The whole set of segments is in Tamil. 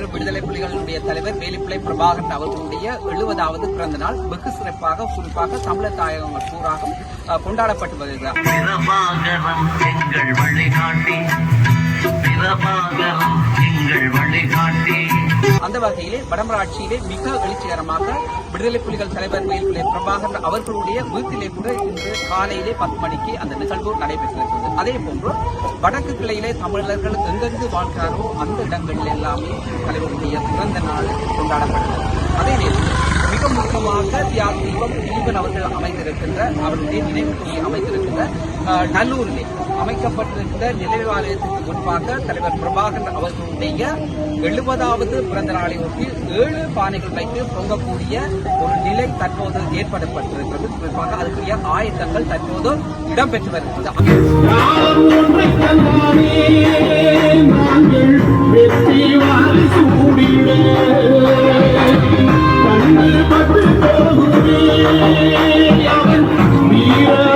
இன்று விடுதலை புலிகளுடைய தலைவர் வேலிப்பிள்ளை பிரபாகரன் அவர்களுடைய எழுபதாவது பிறந்த நாள் வெகு சிறப்பாக குறிப்பாக தமிழர் தாயகங்கள் கூறாக கொண்டாடப்பட்டு வருகிறார். வழிகாட்டி. பிரபாகரம் எங்கள் வழிகாட்டி. அந்த வகையிலே வடமராட்சியிலே மிக எழுச்சிகரமாக விடுதலை புலிகள் தலைவர் வேலுப்பிள்ளை பிரபாகரன் அவர்களுடைய வீட்டிலே கூட இன்று காலையிலே பத்து மணிக்கு அந்த நிகழ்வு நடைபெற்றிருக்கிறது. அதே போன்று வடக்கு கிளையிலே தமிழர்கள் எங்கெங்கு வாழ்கிறாரோ அந்த இடங்களில் எல்லாமே தலைவருடைய பிறந்த நாள் கொண்டாடப்படுகிறது அதே நேரத்தில் மிக முக்கியமாக தியாக தீபம் தீபன் அவர்கள் அமைந்திருக்கின்ற அவருடைய நினைவுக்கு அமைந்திருக்கின்ற அஹ், நல்லூரிலே அமைக்கப்பட்டிருக்கின்ற நினைவாலயத்துக்கு முன்பாக தலைவர் பிரபாகரன் அவர்களுடைய எழுபதாவது பிறந்த நாளை ஒட்டி ஏழு பானைகள் வைத்து பொங்கக்கூடிய ஒரு நிலை தற்போது ஏற்படப்பட்டிருக்கிறது குறிப்பாக அதுக்குரிய ஆயத்தங்கள் தற்போது இடம்பெற்று வருகிறது मेरा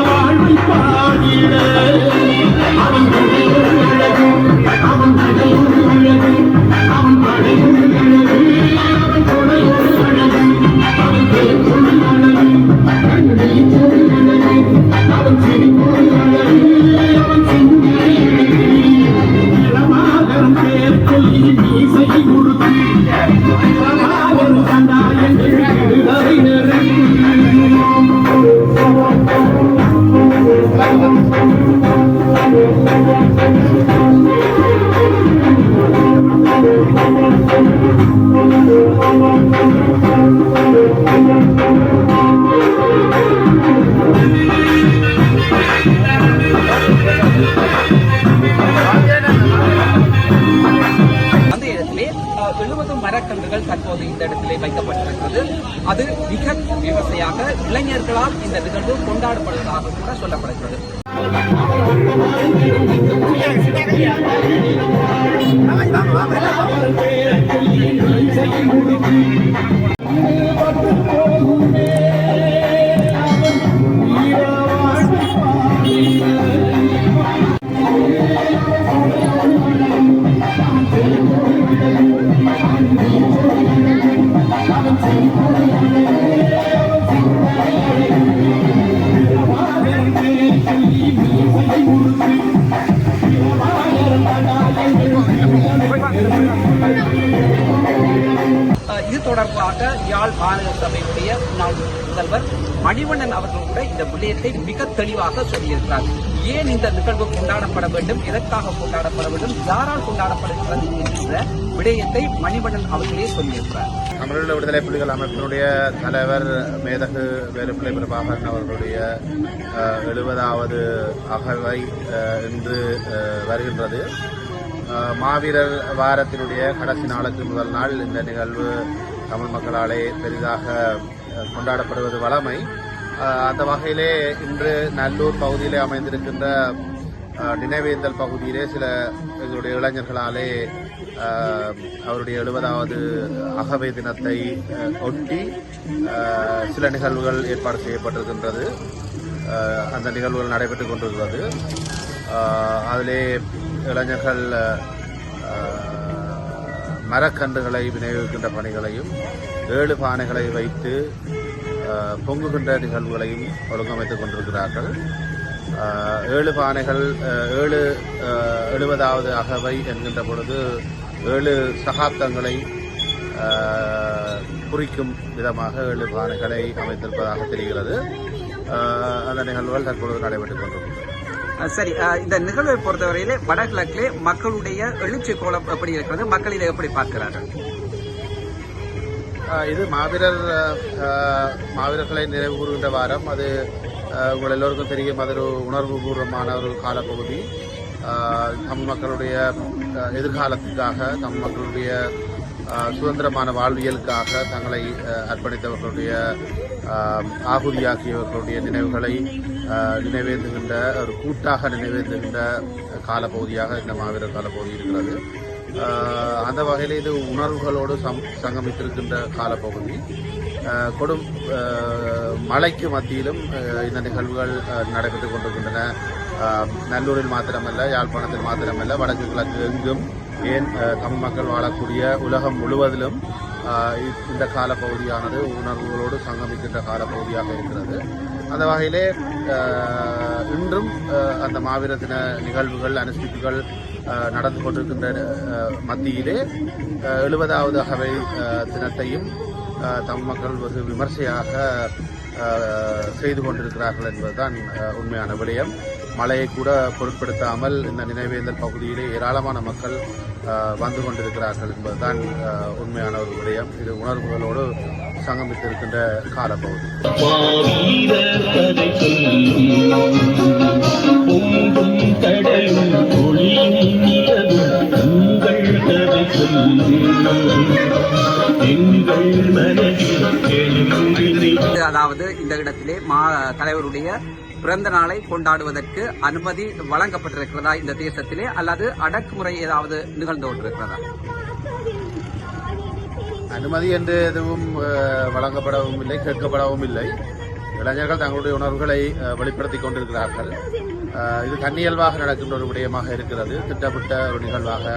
அது மிக விமர்சையாக இளைஞர்களால் இந்த நிகழ்வு கொண்டாடப்படுவதாக கூட சொல்லப்படுகிறது. அஹ், சபையுடைய முன்னாள் முதல்வர் மணிவண்ணன் அவர்கள் கூட இந்த விடயத்தை மிக தெளிவாக சொல்லியிருக்கிறார். ஏன் இந்த நிகழ்வு கொண்டாடப்பட வேண்டும்? எதற்காக கொண்டாடப்பட வேண்டும்? யாரால் கொண்டாடப்படுகிறது என்கிற விடயத்தை மணிவண்ணன் அவர்களே சொல்லியிருக்கிறார். தமிழீழ விடுதலை புலிகள் அமைப்பினுடைய தலைவர் மேதகு வேலுப்பிள்ளை பிரபாகரன் அவர்களுடைய எழுபதாவது அகவை அஹ், இன்று வருகின்றது. மாவீரர் வாரத்தினுடைய கடைசி நாளுக்கு முதல் நாள் இந்த நிகழ்வு தமிழ் மக்களாலே பெரிதாக கொண்டாடப்படுவது வழமை அந்த வகையிலே இன்று நல்லூர் பகுதியிலே அமைந்திருக்கின்ற நினைவேந்தல் பகுதியிலே சில எங்களுடைய இளைஞர்களாலே அவருடைய எழுபதாவது அகவை தினத்தை ஒட்டி சில நிகழ்வுகள் ஏற்பாடு செய்யப்பட்டிருக்கின்றது. அந்த நிகழ்வுகள் நடைபெற்றுக் கொண்டிருக்கிறது. அதிலே இளைஞர்கள் மரக்கன்றுகளை விநியோகிக்கின்ற பணிகளையும் ஏழு பானைகளை வைத்து பொங்குகின்ற நிகழ்வுகளையும் ஒழுங்கமைத்துக் கொண்டிருக்கிறார்கள். ஏழு பானைகள் ஏழு எழுபதாவது அகவை என்கின்ற பொழுது ஏழு சகாப்தங்களை குறிக்கும் விதமாக ஏழு பானைகளை அமைத்திருப்பதாக தெரிகிறது. அந்த நிகழ்வுகள் தற்பொழுது நடைபெற்றுக் கொண்டிருக்கிறது சரி இந்த நிகழ்வை பொறுத்தவரையிலே வடகிழக்கிலே மக்களுடைய எழுச்சி கோலம் எப்படி இருக்கிறது மக்கள் இதை எப்படி பார்க்கிறார்கள்? இது மாவீரர் மாவீரர்களை நினைவு கூறுகின்ற வாரம். அது உங்கள் எல்லோருக்கும் தெரியும் அது ஒரு உணர்வு பூர்வமான ஒரு காலப்பகுதி. தமிழ் மக்களுடைய எதிர்காலத்துக்காக தமிழ் மக்களுடைய சுதந்திரமான வாழ்வியலுக்காக தங்களை அர்ப்பணித்தவர்களுடைய ஆகுதியாகியவர்களுடைய நினைவுகளை நினைவேந்துகின்ற ஒரு கூட்டாக நினைவேந்துகின்ற காலப்பகுதியாக இந்த மாவீரர் காலப்பகுதி இருக்கிறது. அந்த வகையில் இது உணர்வுகளோடு சம் சங்கமித்திருக்கின்ற காலப்பகுதி. கொடும் மழைக்கு மத்தியிலும் இந்த நிகழ்வுகள் நடைபெற்று கொண்டிருக்கின்றன. நல்லூரில் மாத்திரமல்ல யாழ்ப்பாணத்தில் மாத்திரமல்ல வடக்கு கிழக்கு எங்கும் ஏன் தமிழ் மக்கள் வாழக்கூடிய உலகம் முழுவதிலும் இந்த காலப்பகுதியானது உணர்வுகளோடு சங்கமிக்கின்ற காலப்பகுதியாக இருக்கிறது. அந்த வகையிலே இன்றும் அந்த மாவீர தின நிகழ்வுகள் அனுஷ்டிப்புகள் நடந்து கொண்டிருக்கின்ற மத்தியிலே எழுபதாவது அகவை தினத்தையும் தமிழ் மக்கள் ஒரு விமர்சையாக செய்து கொண்டிருக்கிறார்கள் என்பதுதான் உண்மையான விடயம். மழையை கூட பொருட்படுத்தாமல் இந்த நினைவேந்தல் பகுதியிலே ஏராளமான மக்கள் வந்து கொண்டிருக்கிறார்கள் என்பதுதான் உண்மையான ஒரு விடயம். இது உணர்வுகளோடு சங்கமித்திருக்கின்ற காலப்பகுதி. அதாவது இந்த இடத்திலே மா தலைவருடைய பிறந்த நாளை கொண்டாடுவதற்கு அனுமதி வழங்கப்பட்டிருக்கிறதா இந்த தேசத்திலே? அல்லது அடக்குமுறை ஏதாவது நிகழ்ந்து கொண்டிருக்கிறதா? அனுமதி என்று எதுவும் வழங்கப்படவும் இல்லை கேட்கப்படவும் இல்லை. இளைஞர்கள் தங்களுடைய உணர்வுகளை வெளிப்படுத்திக் கொண்டிருக்கிறார்கள். இது தன்னியல்பாக நடக்கின்ற ஒரு விடயமாக இருக்கிறது. திட்டமிட்ட ஒரு நிகழ்வாக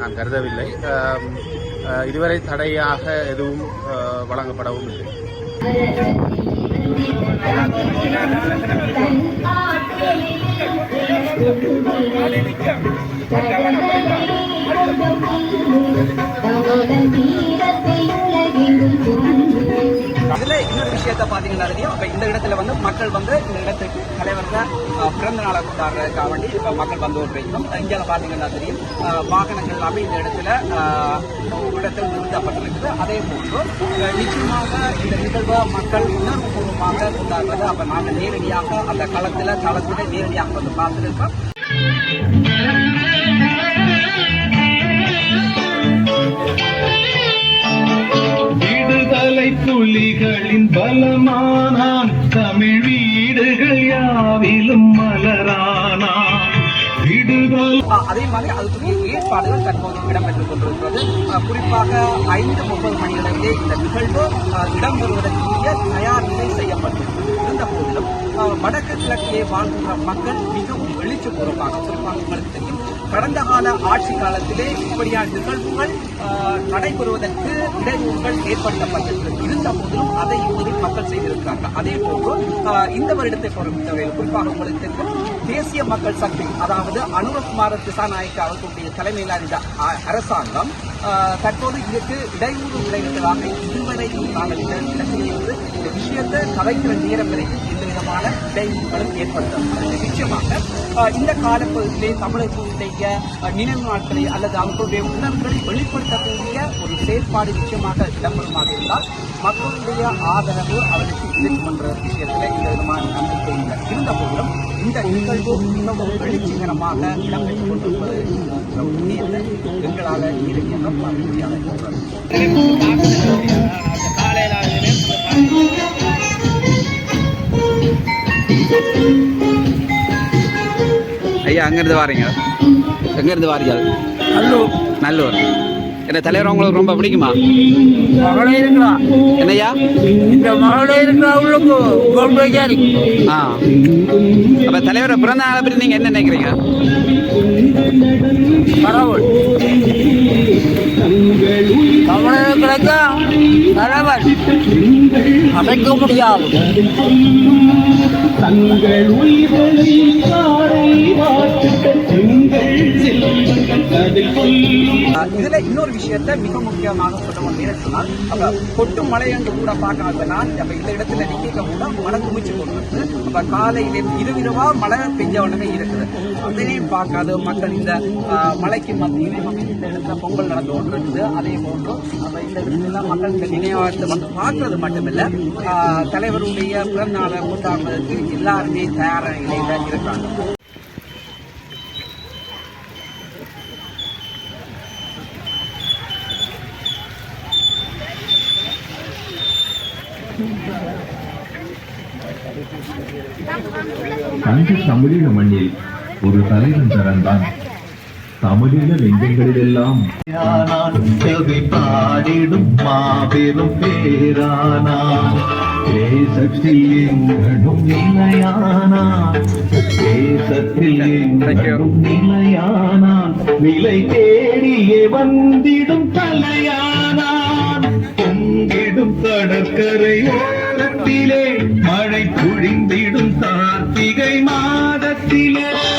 நான் கருதவில்லை. இதுவரை தடையாக எதுவும் வழங்கப்படவும் இல்லை. தீரத்தை உலகெங்கும் கொண்டு இன்னொரு விஷயத்த பாத்தீங்கன்னா தெரியும் அப்ப இந்த இடத்துல வந்து மக்கள் வந்து இந்த இடத்துக்கு தலைவர்கள் பிறந்த நாளை கொண்டாடுறதுக்காக வேண்டி இப்ப மக்கள் வந்து கொண்டிருக்கோம் இந்தியால பாத்தீங்கன்னா தெரியும் வாகனங்கள் எல்லாமே இந்த இடத்துல ஒரு இடத்தில் நிறுத்தப்பட்டிருக்குது. அதே போன்று நிச்சயமாக இந்த நிகழ்வை மக்கள் உணர்வுபூர்வமாக கொண்டாடுறது அப்ப நாங்கள் நேரடியாக அந்த களத்துல களத்துல நேரடியாக வந்து பார்த்துருக்கோம் மொழிகளின் பலமானான் தமிழ் வீடுகள் யாவிலும் மலரானான் விடுதல். அதே மாதிரி அதுக்குரிய ஏற்பாடுகள் தற்போது இடம்பெற்றுக் கொண்டிருக்கிறது. குறிப்பாக ஐந்து முப்பது மணிகளிலே இந்த நிகழ்வு இடம்பெறுவதற்குரிய தயார் நிலை செய்யப்பட்டிருக்கிறது. இருந்த போதிலும் வடக்கு கிழக்கிலே வாழ்கின்ற மக்கள் மிகவும் எழுச்சி பூர்வமாக குறிப்பாக உங்களுக்கு தெரியும் கடந்த கால ஆட்சி காலத்திலே இப்படியான நிகழ்வுகள் நடைபெறுவதற்கு இடையூறுகள் ஏற்படுத்தப்பட்டிருக்கிறது. இருந்த போதிலும் அதை இப்போது மக்கள் செய்திருக்கிறார்கள். அதே போன்று இந்த வருடத்தை பொறுத்தவரையில் குறிப்பாக உங்களுக்கு தெரியும் தேசிய மக்கள் சக்தி அதாவது அனுரகுமார திசாநாயக்க அவர்களுடைய தலைமையிலான இந்த அ- அரசாங்கம் தற்போது இதற்கு இடையூறு விளைவிட்டதாக இதுவரை நாங்கள் இந்த விஷயத்தை கலைக்கிற நேரம் வரைக்கும் விதமான விளைவுகளும் ஏற்படுத்தும் நிச்சயமாக இந்த காலப்பகுதியிலே தமிழர்களுடைய நினைவு நாட்களை அல்லது அவர்களுடைய உணர்வுகளை வெளிப்படுத்தக்கூடிய ஒரு செயற்பாடு நிச்சயமாக இடம்பெறுமாக இருந்தால் மக்களுடைய ஆதரவு அவருக்கு இருக்கும் என்ற விஷயத்தில் இந்த விதமான நம்பிக்கை இல்லை இருந்த போதிலும் இந்த நிகழ்வு மிகவும் வெளிச்சிகரமாக இடம்பெற்றுக் கொண்டிருப்பது என்ற உண்மையை எங்களால் ஐயா அங்கிருந்து வாரீங்க. எங்கிருந்து வாரீங்க? நல்லூர். நல்லூர். என்ன தலைவர் உங்களுக்கு ரொம்ப பிடிக்குமா? மகளே இருக்கலாம் என்னய்யா? இந்த மகளே இருக்கிற அவளுக்கு கொண்டு வைக்காரி ஆ. அப்ப தலைவரை பிறந்த நாளை பற்றி நீங்க என்ன நினைக்கிறீங்க? கடவுள். தலைவர். முடியாது. தங்கள் உயிர்களை இதுல இன்னொரு விஷயத்த மிக முக்கியமாக சொல்ல முடியும் சொன்னால் அப்ப கொட்டு மழை என்று கூட பார்க்காத நான் அப்ப இந்த இடத்துல நிக்க கூட மழை குமிச்சு கொண்டு அப்ப காலையில இரவிரவா மழை பெஞ்ச உடனே இருக்குது. அதனையும் பார்க்காத. மக்கள் இந்த மலைக்கு மழைக்கு மத்தியிலே இந்த இடத்துல பொங்கல் நடந்து கொண்டிருக்குது. அதே போன்று அப்ப இந்த இடத்துல மக்கள் இந்த வந்து பார்க்கறது மட்டுமில்ல தலைவருடைய பிறந்த நாளை கொண்டாடுவதற்கு எல்லாருமே தயாராக நிலையில இருக்காங்க தங்க தமிழீழ மண்ணில் ஒரு தலைவன் பிறந்தான். தமிழீழ நெஞ்சங்களிலெல்லாம் கவி பாடிடும் மாபெரும் பேரானான். தேசத்தில் எங்கடும் நிலையானான். தேசத்தில் எங்கடும் நிலையானான். விலை தேடியே வந்திடும் தலையானா பெய்திடும் கடற்கரை ஓரத்திலே மழை பொழிந்திடும் தாத்தி.